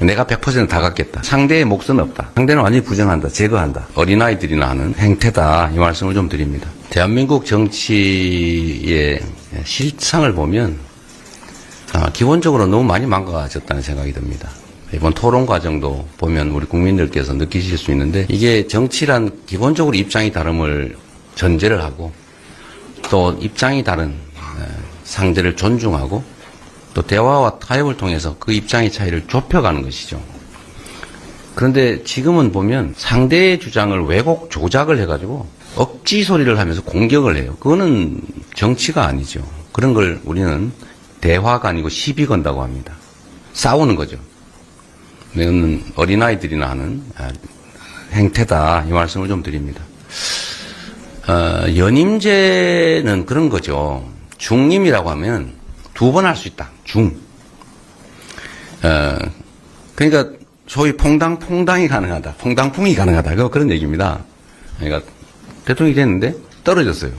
내가 100%다 갖겠다. 상대의 몫은 없다. 상대는 완전히 부정한다. 제거한다. 어린아이들이나 하는 행태다. 이 말씀을 좀 드립니다. 대한민국 정치의 실상을 보면 아, 기본적으로 너무 많이 망가졌다는 생각이 듭니다. 이번 토론 과정도 보면 우리 국민들께서 느끼실 수 있는데 이게 정치란 기본적으로 입장이 다름을 전제를 하고 또 입장이 다른 에, 상대를 존중하고 또 대화와 타협을 통해서 그 입장의 차이를 좁혀가는 것이죠. 그런데 지금은 보면 상대의 주장을 왜곡 조작을 해가지고 억지 소리를 하면서 공격을 해요. 그거는 정치가 아니죠. 그런 걸 우리는 대화가 아니고 시비 건다고 합니다. 싸우는 거죠. 이거는 어린아이들이나 하는 아, 행태다. 이 말씀을 좀 드립니다. 어, 연임제는 그런 거죠. 중임이라고 하면 두 번 할 수 있다. 중. 어, 그러니까 소위 퐁당퐁당이 가능하다. 퐁당퐁이 가능하다. 그 그런 얘기입니다. 그러니까 대통령이 됐는데 떨어졌어요.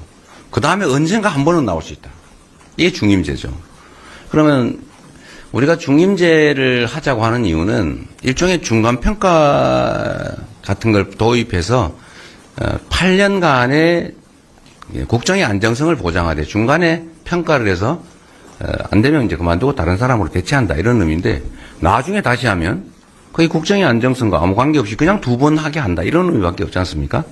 그 다음에 언젠가 한 번은 나올 수 있다. 이게 중임제죠. 그러면 우리가 중임제를 하자고 하는 이유는 일종의 중간 평가 같은 걸 도입해서 8년간의 국정의 안정성을 보장하되 중간에 평가를 해서 어, 안 되면 이제 그만두고 다른 사람으로 대체한다 이런 의미인데 나중에 다시 하면 거의 국정의 안정성과 아무 관계없이 그냥 두 번 하게 한다 이런 의미밖에 없지 않습니까?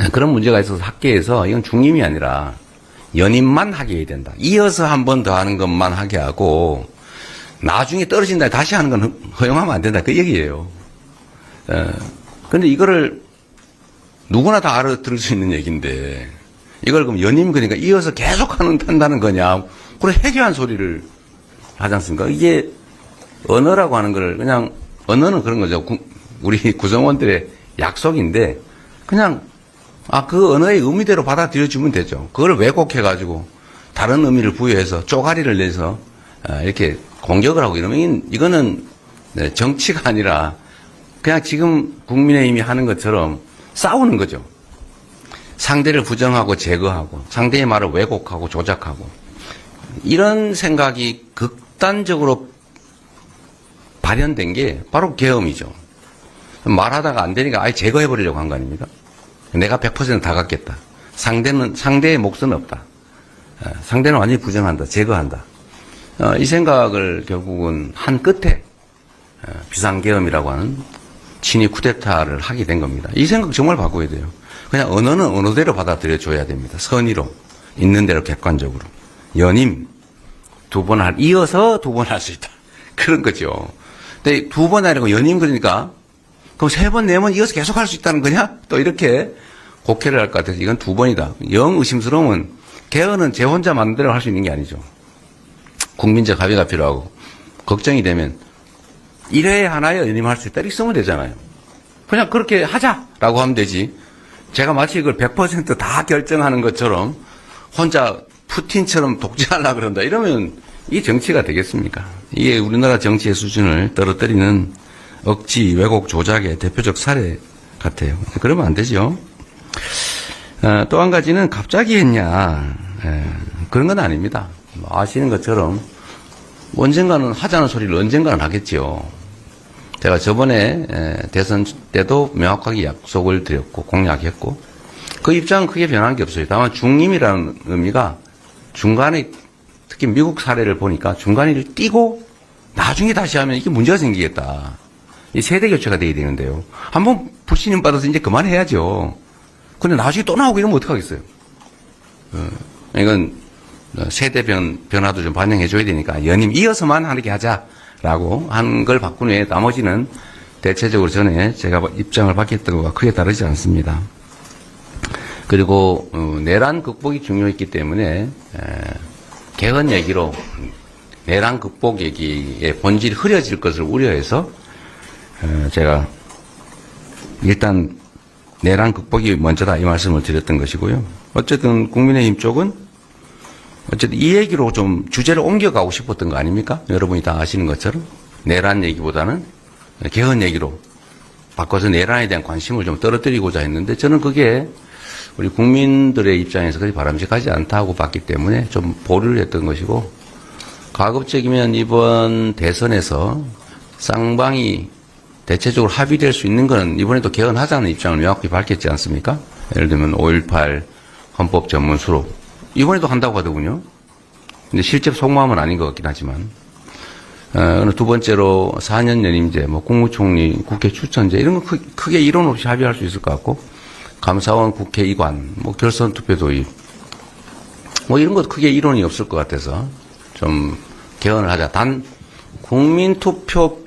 에, 그런 문제가 있어서 학계에서 이건 중임이 아니라 연임만 하게 해야 된다. 이어서 한 번 더 하는 것만 하게 하고 나중에 떨어진다 다시 하는 건 허- 허용하면 안 된다 그 얘기예요. 에, 근데 이거를 누구나 다 알아들을 수 있는 얘기인데 이걸 그럼 연임 그러니까 이어서 계속 하는 한다는 거냐 그래 해괴한 소리를 하지 않습니까? 이게 언어라고 하는 걸 그냥 언어는 그런 거죠. 구- 우리 구성원들의 약속인데 그냥 아 그 언어의 의미대로 받아들여주면 되죠. 그걸 왜곡해가지고 다른 의미를 부여해서 쪼가리를 내서 아, 이렇게 공격을 하고 이러면 이거는 네, 정치가 아니라 그냥 지금 국민의힘이 하는 것처럼 싸우는 거죠. 상대를 부정하고 제거하고 상대의 말을 왜곡하고 조작하고 이런 생각이 극단적으로 발현된 게 바로 계엄이죠. 말하다가 안 되니까 아예 제거해 버리려고 한 거 아닙니까? 내가 100%다 갖겠다. 상대는 상대의 몫은 없다. 어, 상대는 완전히 부정한다. 제거한다. 어, 이 생각을 결국은 한 끝에 어, 비상계엄이라고 하는 친위 쿠데타를 하게 된 겁니다. 이 생각 정말 바꿔야 돼요. 그냥 언어는 언어대로 받아들여 줘야 됩니다. 선의로 있는 대로 객관적으로 연임 두 번 할, 이어서 두 번 할 수 있다. 그런 거죠. 근데 두 번 하려고 연임 그러니까 그럼 세 번, 네 번 이어서 계속 할 수 있다는 거냐? 또 이렇게 곡해를 할 것 같아서 이건 두 번이다. 영 의심스러움은 개헌은 제 혼자 마음대로 할수 있는 게 아니죠. 국민적 합의가 필요하고 걱정이 되면 1회에 하나에 연임할 수 있다. 이렇게 쓰면 되잖아요. 그냥 그렇게 하자라고 하면 되지. 제가 마치 이걸 100%다 결정하는 것처럼 혼자 푸틴처럼 독재하려고 그런다. 이러면 이게 정치가 되겠습니까? 이게 우리나라 정치의 수준을 떨어뜨리는 억지, 왜곡, 조작의 대표적 사례 같아요. 그러면 안 되죠. 어, 또한 가지는 갑자기 했냐. 에, 그런 건 아닙니다. 뭐 아시는 것처럼 언젠가는 하자는 소리를 언젠가는 하겠지요. 제가 저번에 에, 대선 때도 명확하게 약속을 드렸고 공약했고 그 입장은 크게 변한 게 없어요. 다만 중임이라는 의미가 중간에 특히 미국 사례를 보니까 중간에 띄고 나중에 다시 하면 이게 문제가 생기겠다. 이 세대 교체가 돼야 되는데요. 한번 불신임 받아서 이제 그만해야죠. 근데 나중에 또 나오고 이러면 어떡하겠어요. 어, 이건 세대 변, 변화도 좀 반영해 줘야 되니까 연임 이어서만 하게 하자 라고 한 걸 바꾼 후에 나머지는 대체적으로 전에 제가 입장을 밝혔던 것과 크게 다르지 않습니다. 그리고 어, 내란 극복이 중요했기 때문에 에, 개헌 얘기로 내란 극복 얘기의 본질이 흐려질 것을 우려해서 에, 제가 일단 내란 극복이 먼저다 이 말씀을 드렸던 것이고요. 어쨌든 국민의힘 쪽은 어쨌든 이 얘기로 좀 주제를 옮겨가고 싶었던 거 아닙니까? 여러분이 다 아시는 것처럼 내란 얘기보다는 개헌 얘기로 바꿔서 내란에 대한 관심을 좀 떨어뜨리고자 했는데 저는 그게 우리 국민들의 입장에서 그리 바람직하지 않다고 봤기 때문에 좀 보류를 했던 것이고 가급적이면 이번 대선에서 쌍방이 대체적으로 합의될 수 있는 것은 이번에도 개헌하자는 입장을 명확히 밝혔지 않습니까? 예를 들면 5.18 헌법 전문 수록 이번에도 한다고 하더군요. 근데 실제 속마음은 아닌 것 같긴 하지만 어, 두 번째로 4년 연임제, 뭐 국무총리, 국회 추천제 이런 거 크, 크게 이론 없이 합의할 수 있을 것 같고 감사원 국회 이관, 뭐 결선 투표 도입 뭐 이런 것 크게 이론이 없을 것 같아서 좀 개헌을 하자. 단 국민투표법을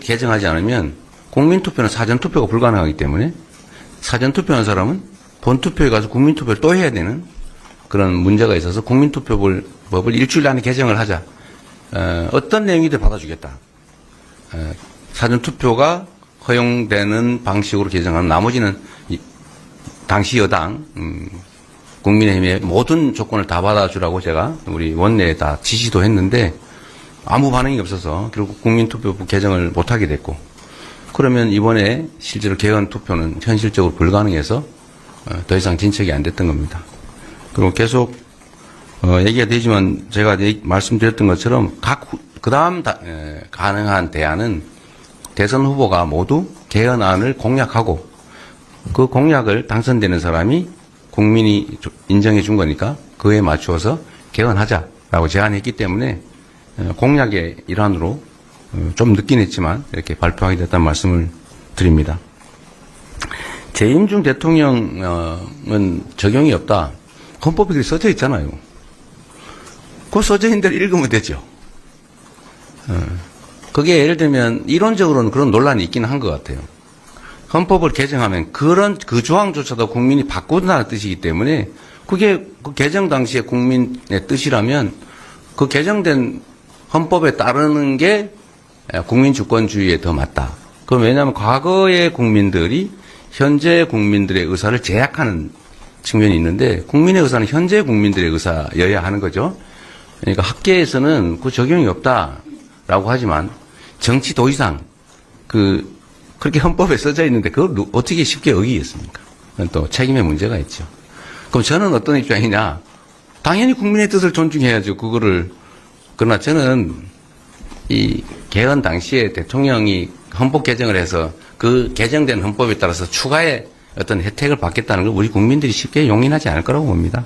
개정하지 않으면 국민투표는 사전투표가 불가능하기 때문에 사전투표한 사람은 본투표에 가서 국민투표를 또 해야 되는 그런 문제가 있어서 국민투표법을 법을 일주일 안에 개정을 하자. 어, 어떤 내용이든 받아주겠다. 어, 사전투표가 허용되는 방식으로 개정하면 나머지는 이, 당시 여당 음, 국민의힘의 모든 조건을 다 받아주라고 제가 우리 원내에 다 지시도 했는데 아무 반응이 없어서 결국 국민투표법 개정을 못하게 됐고 그러면 이번에 실제로 개헌 투표는 현실적으로 불가능해서 어, 더 이상 진척이 안 됐던 겁니다. 그리고 계속 어, 얘기가 되지만 제가 말씀드렸던 것처럼 각 그 다음 가능한 대안은 대선 후보가 모두 개헌안을 공약하고 그 공약을 당선되는 사람이 국민이 조- 인정해 준 거니까 그에 맞추어서 개헌하자라고 제안했기 때문에 어, 공약의 일환으로 어, 좀 늦긴 했지만 이렇게 발표하게 됐다는 말씀을 드립니다. 재임 중 대통령은 적용이 없다. 헌법에 써져 있잖아요. 그 써져 있는 대로 읽으면 되죠. 어, 그게 예를 들면 이론적으로는 그런 논란이 있기는 한 것 같아요. 헌법을 개정하면 그런 그 조항조차도 국민이 바꾼다는 뜻이기 때문에 그게 그 개정 당시에 국민의 뜻이라면 그 개정된 헌법에 따르는 게 국민 주권주의에 더 맞다. 그럼 왜냐하면 과거의 국민들이 현재 국민들의 의사를 제약하는 측면이 있는데 국민의 의사는 현재 국민들의 의사여야 하는 거죠. 그러니까 학계에서는 그 적용이 없다라고 하지만 정치 도의상 그 그렇게 헌법에 써져 있는데 그걸 누- 어떻게 쉽게 어기겠습니까? 또 책임의 문제가 있죠. 그럼 저는 어떤 입장이냐? 당연히 국민의 뜻을 존중해야죠. 그거를 그러나 저는 이 개헌 당시에 대통령이 헌법 개정을 해서 그 개정된 헌법에 따라서 추가의 어떤 혜택을 받겠다는 걸 우리 국민들이 쉽게 용인하지 않을 거라고 봅니다.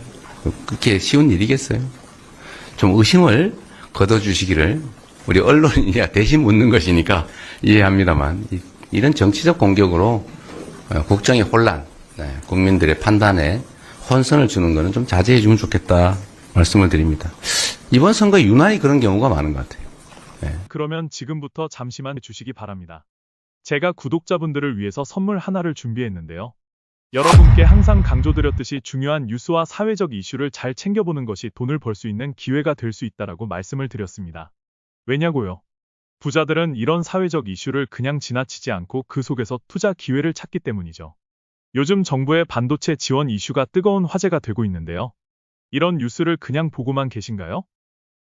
그렇게 쉬운 일이겠어요. 좀 의심을 걷어주시기를 우리 언론이야 대신 묻는 것이니까 이해합니다만 이- 이런 정치적 공격으로 어, 국정의 혼란, 네, 국민들의 판단에 혼선을 주는 것은 좀 자제해 주면 좋겠다 말씀을 드립니다. 이번 선거에 유난히 그런 경우가 많은 것 같아요. 그러면 지금부터 잠시만 주시기 바랍니다. 제가 구독자분들을 위해서 선물 하나를 준비했는데요. 여러분께 항상 강조드렸듯이 중요한 뉴스와 사회적 이슈를 잘 챙겨보는 것이 돈을 벌 수 있는 기회가 될 수 있다라고 말씀을 드렸습니다. 왜냐고요? 부자들은 이런 사회적 이슈를 그냥 지나치지 않고 그 속에서 투자 기회를 찾기 때문이죠. 요즘 정부의 반도체 지원 이슈가 뜨거운 화제가 되고 있는데요. 이런 뉴스를 그냥 보고만 계신가요?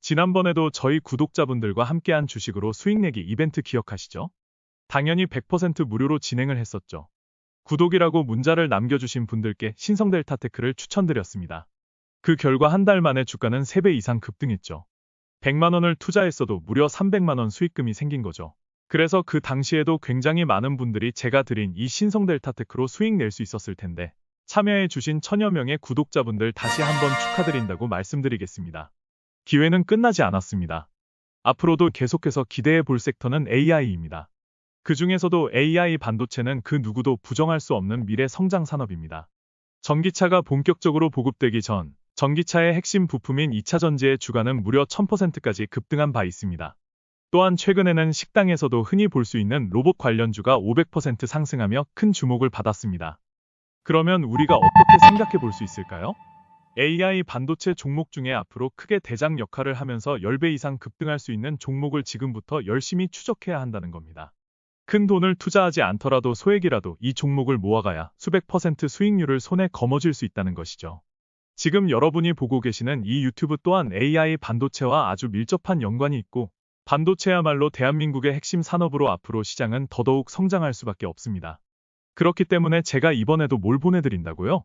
지난번에도 저희 구독자분들과 함께한 주식으로 수익 내기 이벤트 기억하시죠? 당연히 100% 무료로 진행을 했었죠. 구독이라고 문자를 남겨주신 분들께 신성델타테크를 추천드렸습니다. 그 결과 한 달 만에 주가는 3배 이상 급등했죠. 100만원을 투자했어도 무려 300만원 수익금이 생긴 거죠. 그래서 그 당시에도 굉장히 많은 분들이 제가 드린 이 신성델타테크로 수익 낼 수 있었을 텐데 참여해주신 천여 명의 구독자분들 다시 한번 축하드린다고 말씀드리겠습니다. 기회는 끝나지 않았습니다. 앞으로도 계속해서 기대해 볼 섹터는 AI입니다. 그 중에서도 AI 반도체는 그 누구도 부정할 수 없는 미래 성장 산업입니다. 전기차가 본격적으로 보급되기 전 전기차의 핵심 부품인 2차 전지의 주가는 무려 1000%까지 급등한 바 있습니다. 또한 최근에는 식당에서도 흔히 볼 수 있는 로봇 관련주가 500% 상승하며 큰 주목을 받았습니다. 그러면 우리가 어떻게 생각해 볼 수 있을까요? AI 반도체 종목 중에 앞으로 크게 대장 역할을 하면서 10배 이상 급등할 수 있는 종목을 지금부터 열심히 추적해야 한다는 겁니다. 큰 돈을 투자하지 않더라도 소액이라도 이 종목을 모아가야 수백 퍼센트 수익률을 손에 거머쥘 수 있다는 것이죠. 지금 여러분이 보고 계시는 이 유튜브 또한 AI 반도체와 아주 밀접한 연관이 있고 반도체야말로 대한민국의 핵심 산업으로 앞으로 시장은 더더욱 성장할 수밖에 없습니다. 그렇기 때문에 제가 이번에도 뭘 보내드린다고요?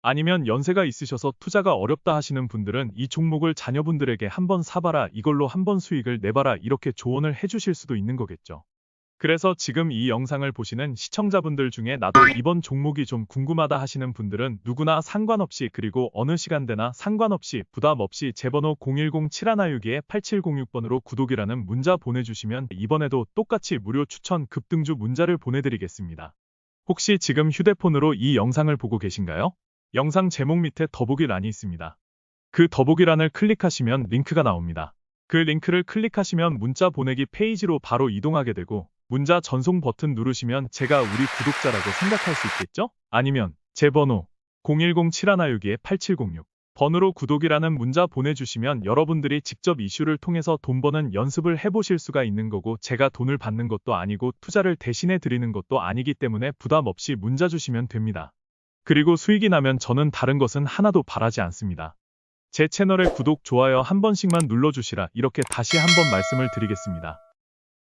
아니면 연세가 있으셔서 투자가 어렵다 하시는 분들은 이 종목을 자녀분들에게 한번 사봐라 이걸로 한번 수익을 내봐라 이렇게 조언을 해주실 수도 있는 거겠죠. 그래서 지금 이 영상을 보시는 시청자분들 중에 나도 이번 종목이 좀 궁금하다 하시는 분들은 누구나 상관없이 그리고 어느 시간대나 상관없이 부담 없이 제 번호 010-7162-8706번으로 구독이라는 문자 보내주시면 이번에도 똑같이 무료 추천 급등주 문자를 보내드리겠습니다. 혹시 지금 휴대폰으로 이 영상을 보고 계신가요? 영상 제목 밑에 더보기 란이 있습니다. 그 더보기 란을 클릭하시면 링크가 나옵니다. 그 링크를 클릭하시면 문자 보내기 페이지로 바로 이동하게 되고 문자 전송 버튼 누르시면 제가 우리 구독자라고 생각할 수 있겠죠? 아니면 제 번호 010-7162-8706 번호로 구독이라는 문자 보내주시면 여러분들이 직접 이슈를 통해서 돈 버는 연습을 해보실 수가 있는 거고 제가 돈을 받는 것도 아니고 투자를 대신해 드리는 것도 아니기 때문에 부담 없이 문자 주시면 됩니다. 그리고 수익이 나면 저는 다른 것은 하나도 바라지 않습니다. 제 채널에 구독, 좋아요 한 번씩만 눌러주시라 이렇게 다시 한번 말씀을 드리겠습니다.